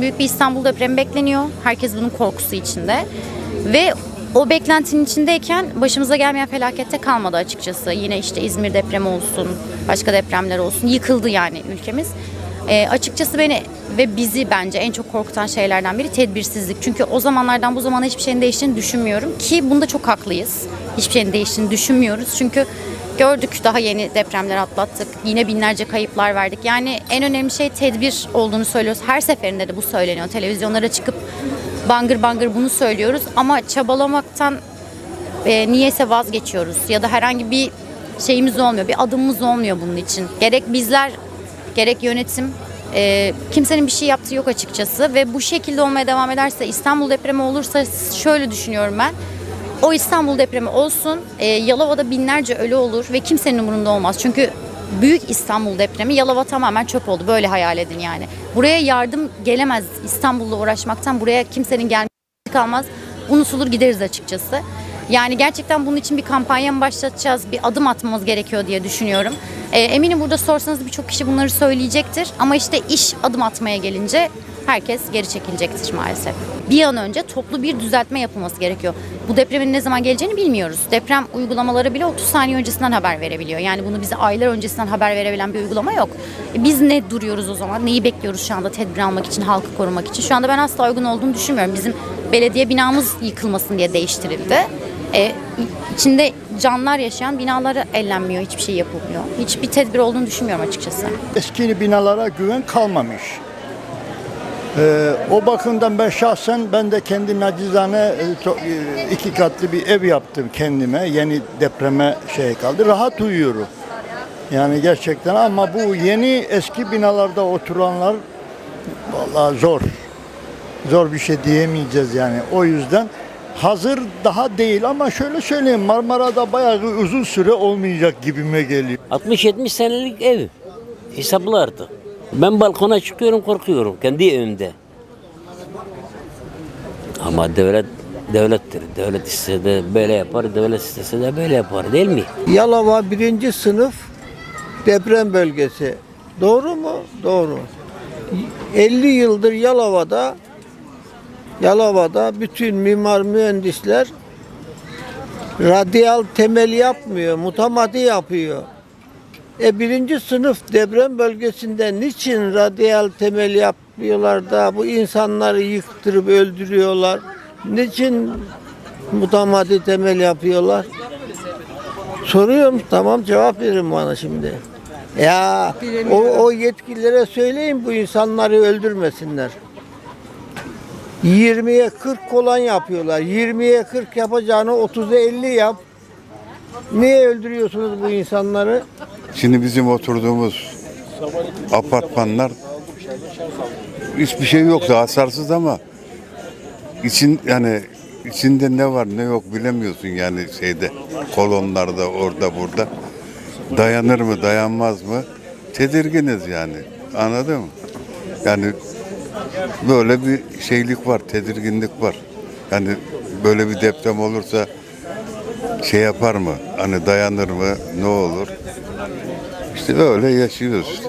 büyük bir İstanbul depremi bekleniyor. Herkes bunun korkusu içinde. Ve o beklentinin içindeyken başımıza gelmeyen felakette kalmadı açıkçası. Yine işte İzmir depremi olsun, başka depremler olsun. Yıkıldı yani ülkemiz. E, açıkçası beni ve bizi bence en çok korkutan şeylerden biri tedbirsizlik. Çünkü o zamanlardan bu zamana hiçbir şeyin değiştiğini düşünmüyorum ki bunda çok haklıyız. Hiçbir şeyin değiştiğini düşünmüyoruz. Çünkü gördük daha yeni depremler atlattık. Yine binlerce kayıplar verdik. Yani en önemli şey tedbir olduğunu söylüyoruz. Her seferinde de bu söyleniyor. Televizyonlara çıkıp bangır bangır bunu söylüyoruz. Ama çabalamaktan e, niyeyse vazgeçiyoruz. Ya da herhangi bir şeyimiz olmuyor. Bir adımımız olmuyor bunun için. Gerek bizler gerek yönetim e, kimsenin bir şey yaptığı yok açıkçası ve bu şekilde olmaya devam ederse İstanbul depremi olursa şöyle düşünüyorum ben. O İstanbul depremi olsun, e, Yalova'da binlerce ölü olur ve kimsenin umurunda olmaz. Çünkü büyük İstanbul depremi Yalova tamamen çöp oldu. Böyle hayal edin yani. Buraya yardım gelemez İstanbul'la uğraşmaktan buraya kimsenin gelmesi kalmaz. Unutulur gideriz açıkçası. Yani gerçekten bunun için bir kampanya mı başlatacağız, bir adım atmamız gerekiyor diye düşünüyorum. E, eminim burada sorsanız birçok kişi bunları söyleyecektir. Ama işte iş adım atmaya gelince herkes geri çekilecektir maalesef. Bir an önce toplu bir düzeltme yapılması gerekiyor. Bu depremin ne zaman geleceğini bilmiyoruz. Deprem uygulamaları bile 30 saniye öncesinden haber verebiliyor. Yani bunu bize aylar öncesinden haber verebilen bir uygulama yok. E, biz ne duruyoruz o zaman? Neyi bekliyoruz şu anda tedbir almak için, halkı korumak için? Şu anda ben asla uygun olduğunu düşünmüyorum. Bizim belediye binamız yıkılmasın diye değiştirildi. E, içinde canlar yaşayan binaları ellenmiyor, hiçbir şey yapılmıyor. Hiçbir tedbir olduğunu düşünmüyorum açıkçası. Eski binalara güven kalmamış. Ee, o bakımdan ben şahsen ben de kendi nacizane e, e, iki katlı bir ev yaptım kendime. Yeni depreme şey kaldı. Rahat uyuyorum. Yani gerçekten ama bu yeni eski binalarda oturanlar vallahi zor. Zor bir şey diyemeyeceğiz yani. O yüzden hazır daha değil ama şöyle söyleyeyim Marmara'da bayağı uzun süre olmayacak gibime geliyor. 60-70 senelik ev. Hesaplı artık. Ben balkona çıkıyorum korkuyorum kendi evimde. Ama devlet devlettir. Devlet istese de böyle yapar, devlet istese de böyle yapar değil mi? Yalova birinci sınıf deprem bölgesi. Doğru mu? Doğru. 50 yıldır Yalova'da Yalova'da bütün mimar mühendisler radyal temel yapmıyor, mutamadi yapıyor. E birinci sınıf deprem bölgesinde niçin radyal temel yapıyorlar da bu insanları yıktırıp öldürüyorlar? Niçin mutamadi temel yapıyorlar? Soruyorum tamam cevap verin bana şimdi. Ya o, o yetkililere söyleyin bu insanları öldürmesinler. 20'ye 40 kolan yapıyorlar. 20'ye 40 yapacağını 30'a 50 yap. Niye öldürüyorsunuz bu insanları? Şimdi bizim oturduğumuz apartmanlar hiçbir şey yoktu hasarsız ama için yani içinde ne var ne yok bilemiyorsun yani şeyde kolonlarda orada burada. Dayanır mı dayanmaz mı? Tedirginiz yani anladın mı? Yani böyle bir şeylik var tedirginlik var. Yani böyle bir deprem olursa şey yapar mı? Hani dayanır mı? Ne olur işte öyle yaşıyoruz.